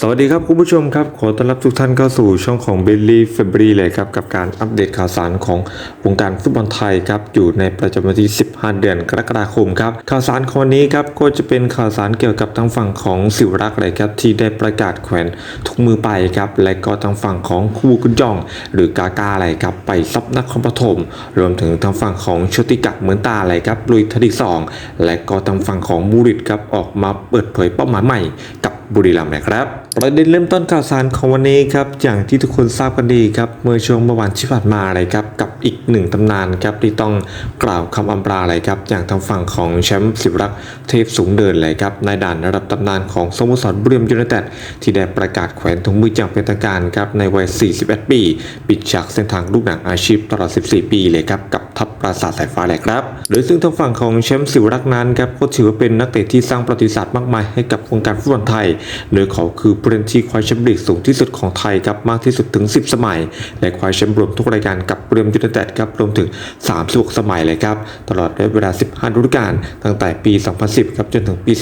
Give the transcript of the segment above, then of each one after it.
สวัสดีครับคุณผู้ชมครับ ขอต้อนรับทุกท่านเข้าสู่ช่องของ b บลลี่เฟบรีเลยครับกับการอัปเดตข่าวสารของวงการฟุตบอลไทยครับอยู่ในประจำวันที่ 15 เดือนกรกฎาคมครับข่าวสารของวันนี้ครับก็จะเป็นข่าวสารเกี่ยวกับทางฝั่งของสิวรักษ์เลยครับที่ได้ประกาศแขวนทุกมือไปครับและก็ทางฝั่งของคู่กุนจอง หรือกากาอะไรครับไปซับนักคอมปฐมรวมถึงทางฝั่งของโชติกะเหมือนตาอะไรครับลุยทดีสองและก็ทางฝั่งของมูริดครับออกมาเปิดเผยเป้าหมายใหม่กับบุรีรัมย์นะครับ ประเด็นเริ่มต้นข่าวสารของวันนี้ครับอย่างที่ทุกคนทราบกันดีครับเมื่อช่วงเมื่อวานที่ผ่านมาอะไรครับกับอีกหนึ่งตำนานครับที่ต้องกล่าวคำอำลาอะไรครับอย่างทางฝั่งของแชมป์สิบรักเทพสูงเดินเลยครับในด่านระดับตำนานของสโมสรบุรีรัมย์ยูไนเต็ดที่ได้ประกาศแขวนถุงมืออย่างเป็นทางการครับในวัย 41 ปี ปิดฉากเส้นทางลูกหนังอาชีพตลอด 14 ปีเลยครับกับ ทัพปราสาทสายฟ้าเลยครับ โดยซึ่งทางฝั่งของแชมป์สิวรักษ์นั้นครับก็ถือว่าเป็นนักเตะที่สร้างประวัติศาสตร์มากมายให้กับวงการฟุตบอลไทย โดยเขาคือผู้เล่นที่คว้าแชมป์ลีกสูงที่สุดของไทยครับมากที่สุดถึง 10 สมัย และคว้าแชมป์รวมทุกรายการกับเรียมยูไนเต็ดครับรวมถึง 36 สมัยเลยครับตลอดระยะเวลา 15ฤดูกาลตั้งแต่ปี 2010 ครับจนถึงปี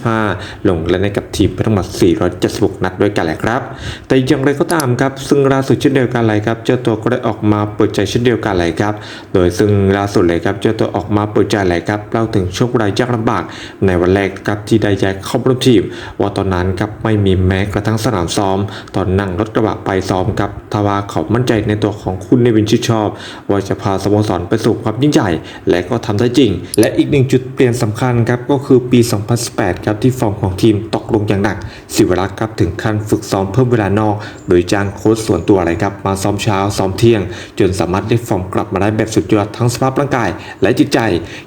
2025 ลงเล่นให้กับทีมไปทั้งหมด 476 นัดด้วยกันแหละครับ แต่อย่างไรก็ตามครับซึ่งล่าสุดเช่นเดียวกันเลยครับเจ้าตัวก็ได้ออกมาเปิดใจเช่นเดียวกันเลยครับ โดยซึ่งล่าสุดเลยครับเจ้าตัวออกมาเปิดใจเลยครับเล่าถึงช่วงเวลายากลำบากในวันแรกครับที่ได้ย้ายเข้าร่วมทีม ว่าตอนนั้นครับไม่มีแม้กระทั่งสนามซ้อม ตอนนั่งรถกระบะไปซ้อมครับทว่าเขามั่นใจในตัวของคุณเนวินชิดชอบ ว่าจะพาสโมสรไปสู่ความยิ่งใหญ่ และก็ทำได้จริง และอีกหนึ่งจุดเปลี่ยนสำคัญครับก็คือปี 2018 ครับที่ฟอร์มของทีมตกลงอย่างหนักสิวรักษ์ครับถึงขั้นฝึกซ้อมเพิ่มเวลานอก โดยจ้างโค้ชส่วนตัวอะไรครับมาซ้อมเช้าซ้อมเที่ยง จนสามารถได้ฟอร์มกลับมาได้แบบสุดยอดทั้งสภาพร่างกาย และจิตใจ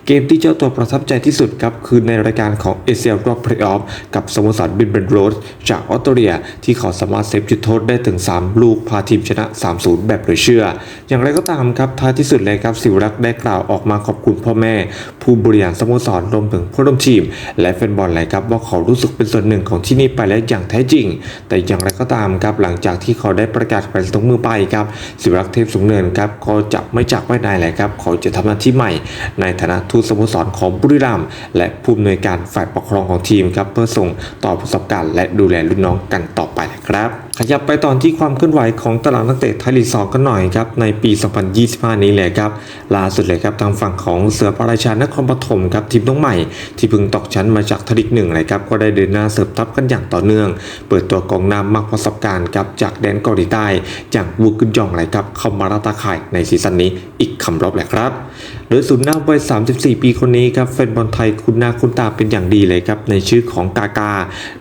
เกมที่เจ้าตัวประทับใจที่สุดครับคือในรายการของเอเชียรอบเพลย์ออฟกับสโมสรบินเบนโรสจากออสเตรเลีย ที่เขาสามารถเซฟจุดโทษได้ถึง 3 ลูกพาทีมชนะ 3-0 แบบเหลือเชื่อ อย่างไรก็ตามครับท้ายที่สุดเลยครับสิวรักษ์ได้กล่าวออกมาขอบคุณพ่อแม่ผู้บริหารสโมสรรวมถึงผู้ร่วมทีม และแฟนบอลเลยครับว่าเขารู้สึกเป็นส่วนหนึ่งของที่นี่ไปแล้วอย่างแท้จริง แต่อย่างไรก็ตามครับหลังจากที่เขาได้ประกาศแขวนตรงมือไปครับสิวรักษ์เทพสูงเนินครับก็จะไม่จากไว้นเลยครับเขาจะทำหน้าที่ใหม่ ในฐานะทูตสโมสรของบุรีรัมย์และผู้อำนวยการฝ่ายปกครองของทีมครับเพื่อส่งต่อประสบการณ์และดูแลรุ่นน้องกันต่อไปนะครับขยับไปตอนที่ความเคลื่อนไหวของตลาดนักเตะไทยลีกสองกันหน่อยครับในปี 2025 นี้เลยครับล่าสุดเลยครับทางฝั่งของเสือพระราชานคครปฐมครับทีมน้องใหม่ ที่เพิ่งตกชั้นมาจากทลิกหนึ่งเลยครับก็ได้เดินหน้าเสริมทับกันอย่างต่อเนื่อง เปิดตัวกองหน้ามากประสบการณ์ครับจากแดนเกาหลีใต้อย่างวูกึนจองเลยครับเข้ามารัตาข่ายในซีซั่นนี้อีกคำรบแหละครับ โดยศูนย์หน้าวัย 34 ปีคนนี้ครับแฟนบอลไทยคุณหน้าคุณตาเป็นอย่างดีเลยครับในชื่อของกากา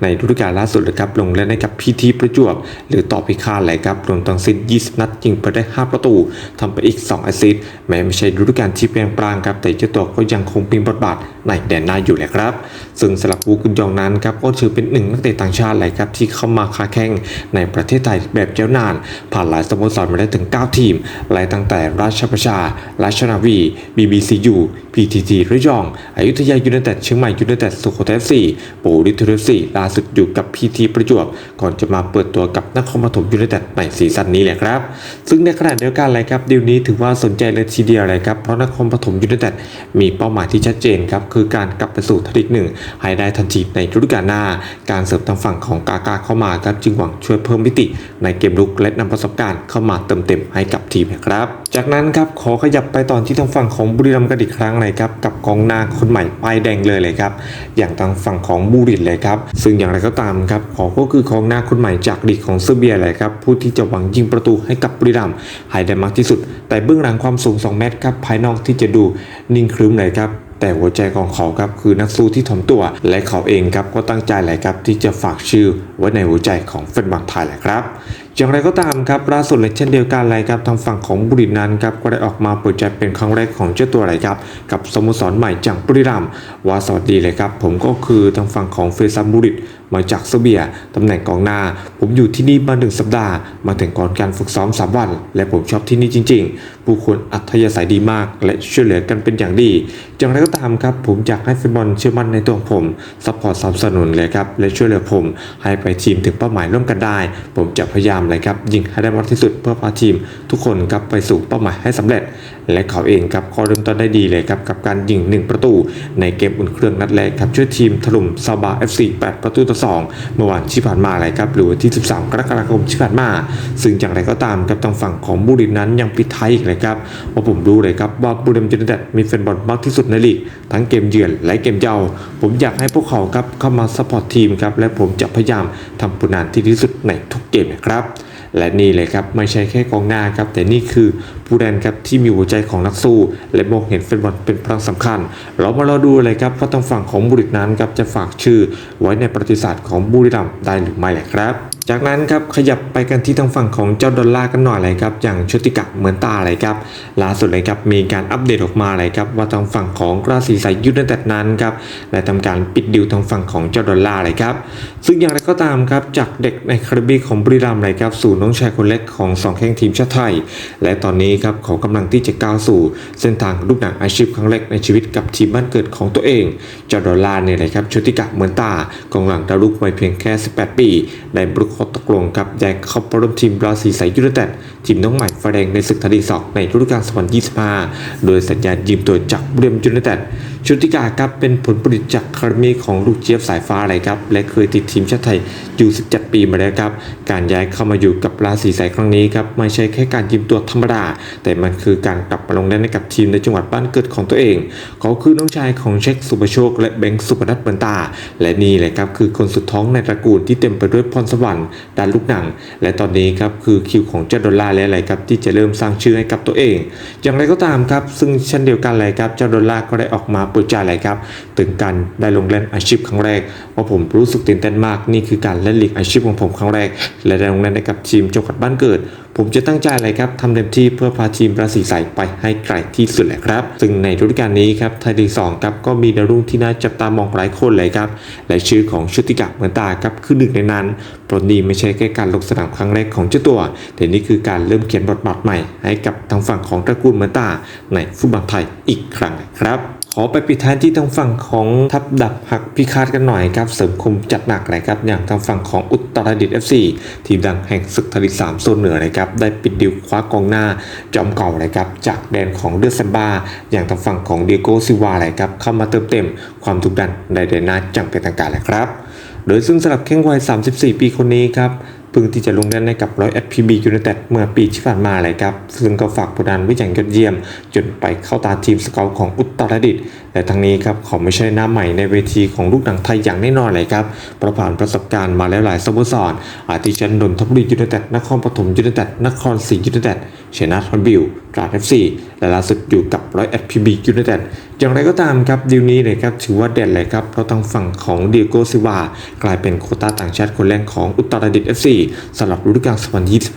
ในฤดูกาลล่าสุดเลยครับลงเล่นให้กับพีทีประจวบ หรือต่อพิฆาตเลยครับรวมทั้งสิ้น 20 นัดยิงไปได้ 5 ประตูทำไปอีก 2 แอสซิสต์แม้ไม่ใช่ฤดูกาลที่เปลี่ยนแปลงครับแต่เจ้าตัวก็ยังคงเป็นบทบาทในแดนหน้าอยู่แหละครับ ซึ่งสลับวูกุนยองนั้นครับก็ถือเป็นหนึ่งนักเตะต่างชาติเลยครับที่เข้ามาค้าแข่งในประเทศไทยแบบยานาน ผ่านหลายสโมสรมาได้ถึง 9 ทีมไล่ตั้งแต่ราชประชาราชนาวี BBCU PTT ระยองอยุธยายูไนเต็ดเชียงใหม่ยูไนเต็ดสุโขทัยซีปูริทเรซีล่าสุดอยู่กับ PT ประจวบก่อนจะมาเปิดตัวกับนครปฐมยูไนเต็ดในซีซั่นนี้แหละครับ ซึ่งในขณะเดียวกันเลยครับดีลนี้ถือว่าสนใจเลยทีเดียวเลยครับเพราะนครปฐมยูไนเต็ดมีเป้าหมายที่ชัดเจนครับคือการกลับไปสู่ทลีกหนึ่งให้ได้ทันทีในฤดูกาลหน้า การเสริมทางฝั่งของกากาเข้ามาครับจึงหวังช่วยเพิ่มมิติ ในเกมลุกและนำประสบการณ์เข้ามาเติมเต็มให้กับทีมครับ จากนั้นครับขอขยับไปตอนที่ทางฝั่งของบุรีรัมย์กันอีกครั้งเลยครับกับกองหน้าคนใหม่ป้ายแดงเลยเลยครับอย่างทางฝั่งของบูริตเลยครับซึ่งอย่างไรก็ตามครับขอก็คือกองหน้าคนใหม่จากลีของเซอร์เบียเลยครับผู้ที่จะหวังยิงประตูให้กับบุรีรัมย์ให้ได้มากที่สุด แต่เบื้องหลังความสูง 2 เมตรครับภายนอกที่จะดูนิ่งครึ้มเลยครับแต่หัวใจของเขาครับคือนักสู้ที่ถ่อมตัว และเขาเองครับก็ตั้งใจแหละครับที่จะฝากชื่อ ไว้ในหัวใจของแฟนบอลไทยแหละครับ อย่างไรก็ตามครับล่าสุดเลยเช่นเดียวกันเลยครับทางฝั่งของบุรีรัมย์ครับก็ได้ออกมาเปิดใจเป็นครั้งแรกของเจ้าตัวเลยครับกับสโมสรใหม่จากบุรีรัมย์ว่าสวัสดีเลยครับ ผมก็คือทางฝั่งของเฟซัมบุริตมาจากเซเบียตำแหน่งกองหน้า ผมอยู่ที่นี่มาหนึ่งสัปดาห์ มาถึงก่อนการฝึกซ้อม3วัน และผมชอบที่นี่จริง ๆ ผู้คนอัธยาศัยดีมาก และช่วยเหลือกันเป็นอย่างดีอย่างไรก็ตามครับ ผมอยากให้แฟนบอลเชื่อมั่นในตัวผมซัพพอร์ตสนับสนุนเลยครับและช่วยเหลือผมให้ไปทีมถึงเป้าหมายร่วมกันได้ ผมจะพยายามเลยครับยิงให้ได้มากที่สุดเพื่อพาทีม ทุกคนครับไปสู่เป้าหมายให้สำเร็จและเขาเองครับก็เริ่มต้นได้ดีเลยครับกับการยิง 1 ประตูในเกมอุ่นเครื่องนัดแรกครับช่วยทีมถล่มซาบา FC 8 ประตูต่อ 2 เมื่อวันที่ผ่านมาเลยครับหรือวันที่ 13 กรกฎาคมที่ผ่านมา ซึ่งอย่างไรก็ตามครับทางฝั่งของบุรีนั้นยังปิดท้ายอีกเลยครับว่าผมรู้เลยครับว่าบุรีรัมย์ยูไนเต็ดมีแฟนบอลมากที่สุดในลีกทั้งเกมเยือนและเกมเย้าผมอยากให้พวกเขาครับเข้ามาซัพพอร์ตทีมครับและผมจะพยายามทำผลงานที่ดีที่สุดในทุกเกมนะครับ และนี่เลยครับไม่ใช่แค่กองหน้าครับแต่นี่คือผู้เล่นครับที่มีหัวใจของนักสู้ และมองเห็นแฟนบอลเป็นพลังสำคัญ เรามารอดูเลยครับว่าทางฝั่งของบุรีรัมย์นั้นครับจะฝากชื่อไว้ในประวัติศาสตร์ของบุรีรัมย์ได้หรือไม่แหละครับจากนั้นครับขยับไปกันที่ทางฝั่งของเจ้าดอลลาร์กันหน่อยเลยครับอย่างชุติกะเหมือนตาเลยครับล่าสุดเลยครับมีการอัปเดตออกมาเลยครับว่าทางฝั่งของราศีสายยุทธในแต่นั้นครับได้ทำการปิดดิวทางฝั่งของเจ้าดอลลาร์เลยครับซึ่งอย่างไรก็ตามครับจากเด็กในคาริบีของบรีรัมเลยครับสู่น้องชายคนเล็กของสองแข้งทีมชาติไทย และตอนนี้ครับเขากำลังที่จะก้าวสู่เส้นทางลูกหนังอาชีพครั้งแรกในชีวิตกับทีมบ้านเกิดของตัวเอง เจ้าดอลลาร์เนี่ยเลยครับชุติกะเหมือนตากองหลังดาวรุ่งวัยเพียงแค่ 18 ปีได้บรุกข้อตกลงกับแยกเข้าร่วมทีมราศีสายยูเนเต็ดทีมน้องใหม่ไฟแดงในศึกทัดีสอกในฤดูกาล2025 โดยสัญญายืมตัวจากเรียมยูเนเต็ด ชุติกาครับเป็นผลผลิตจากคารมีของลูกเจี๊ยบสายฟ้าอะไรครับ และเคยติดทีมชาติไทยอยู่ 17 ปีมาแล้วครับ การย้ายเข้ามาอยู่กับราศีสายครั้งนี้ครับไม่ใช่แค่การยืมตัวธรรมดา แต่มันคือการกลับมาลงเล่นให้กับทีมในจังหวัดบ้านเกิดของตัวเอง เขาคือน้องชายของเช็คสุปโชค และเบงสุพนัทเปินตา และนี่แหละครับคือคนสุดท้องในตระกูลที่เต็มไปด้วยพรสวรรค์ด้านลูกหนัง และตอนนี้ครับคือคิวของเจ้าดอลลาร์และอะไรครับที่จะเริ่มสร้างชื่อให้กับตัวเอง อย่างไรก็ตามครับซึ่งเช่นเดียวกันเลยครับเจ้าดอลลาร์ก็ได้ออกมาเปิดใจเลยครับ ถึงการได้ลงเล่นอาชีพครั้งแรกว่าผมรู้สึกตื่นเต้นมาก นี่คือการเล่นลีกอาชีพของผมครั้งแรก และได้ลงเล่นให้กับทีมจังหวัดบ้านเกิด ผมจะตั้งใจเลยครับทำเต็มที่เพื่อพาทีมราศีใสไปให้ไกลที่สุดแหละครับ ซึ่งในฤดูกาลนี้ครับไทยลีกสองครับก็มีดาวรุ่งที่น่าจับตามองหลายคนเลยครับและชื่อของชุติกะเหมือนตาครับคือหนึ่งในนั้นเพราะนี่ไม่ใช่แค่การลงสนามครั้งแรกของเจ้าตัว แต่นี่คือการเริ่มเขียนบทบาทใหม่ให้กับทางฝั่งของตระกูลเหมือนตาในฟุตบอลไทยอีกครั้งครับ ขอไปปิดท้ายที่ทางฝั่งของทัพดับหักพิฆาตกันหน่อยครับเสริมคมจัดหนักเลยครับอย่างทางฝั่งของอุตรดิตถ์ FC ทีมดังแห่งศึกทลีกสามโซนเหนือเลยครับได้ปิดดิวคว้ากองหน้าจอมเก่าเลยครับจากแดนของเดือดซัมบาอย่างทางฝั่งของเดียโกซิวาเลยครับเข้ามาเติมเต็มความดุกดันในแดนนาจังเป็นทางการเลยครับโดยซึ่งสำหรับแข้งวัย 34 ปีคนนี้ครับ เพิ่งที่จะลงเล่นในกับร้อย FPB United เต็ดเมื่อปีที่ผ่านมาเลยครับ ซึ่งก็ฝากผลงานไว้อย่างยอดเยี่ยม จนไปเข้าตาทีมสเกลของอุตรดิตถ์แต่ทั้งนี้ครับเขาไม่ใช่หน้าใหม่ในเวทีของลูกหนังไทยอย่างแน่นอนเลยครับปราะผ่านประสบการณ์มาแล้วหลายสโมสรอาทิเช่นนนทบุรียูไนเต็ดนครปฐมยูไนเต็ดนครศรียูไนเต็ดเชนาทอนบิลตราดเอฟซีและล่าสุดอยู่กับร้อย FPB United อย่างไรก็ตามครับดีลนี้เลยครับถือว่าเด่นเลยครับเพราะทางฝั่งของเดียโกซิวากลายเป็นโคต้าต่างชาติคนแรกของอุตรดิตถ์ FC สำหรับฤดูกาล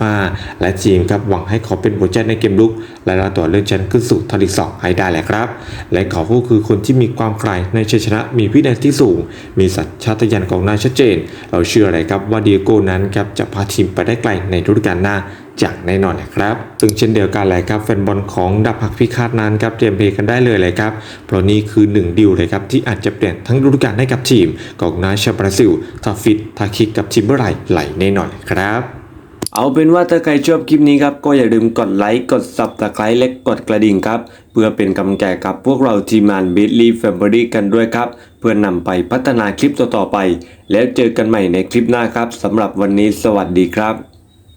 2025 และทีมครับหวังให้เขาเป็นโปรเจในเกมลุก และลาตัวเลื่อนชั้นขึ้นสู่ทลีกสองให้ได้แหละครับ และเขาก็คือคนที่มีความใคร่ในชัยชนะมีวินัยที่สูง มีสัญชาตญาณกองหน้าชัดเจน เราเชื่อเลยครับว่าเดียโก้นั้นครับจะพาทีมไปได้ไกลในฤดูกาลหน้า จากแน่นอนนะครับซึ่งเช่นเดียวกันเลยครับแฟนบอลของดับหักพิฆาตนั้นครับเตรียมเพลกันได้เลยเลยครับเพราะนี่คือหนึ่งดิวเลยครับที่อาจจะเปลี่ยนทั้งฤดูกาลให้กับทีมกองหน้าชาวบราซิลถ้าฟิตถ้าคิกกับทีมเมื่อไหร่ไหลแน่นอนครับเอาเป็นว่าถ้าใครชอบคลิปนี้ครับก็อย่าลืมกดไลค์กด subscribe และกดกระดิ่งครับ เพื่อเป็นกำลังใจกับพวกเราทีมงาน b i t l y Family กันด้วยครับ เพื่อนำไปพัฒนาคลิปต่อๆไป แล้วเจอกันใหม่ในคลิปหน้าครับสำหรับวันนี้สวัสดีครับ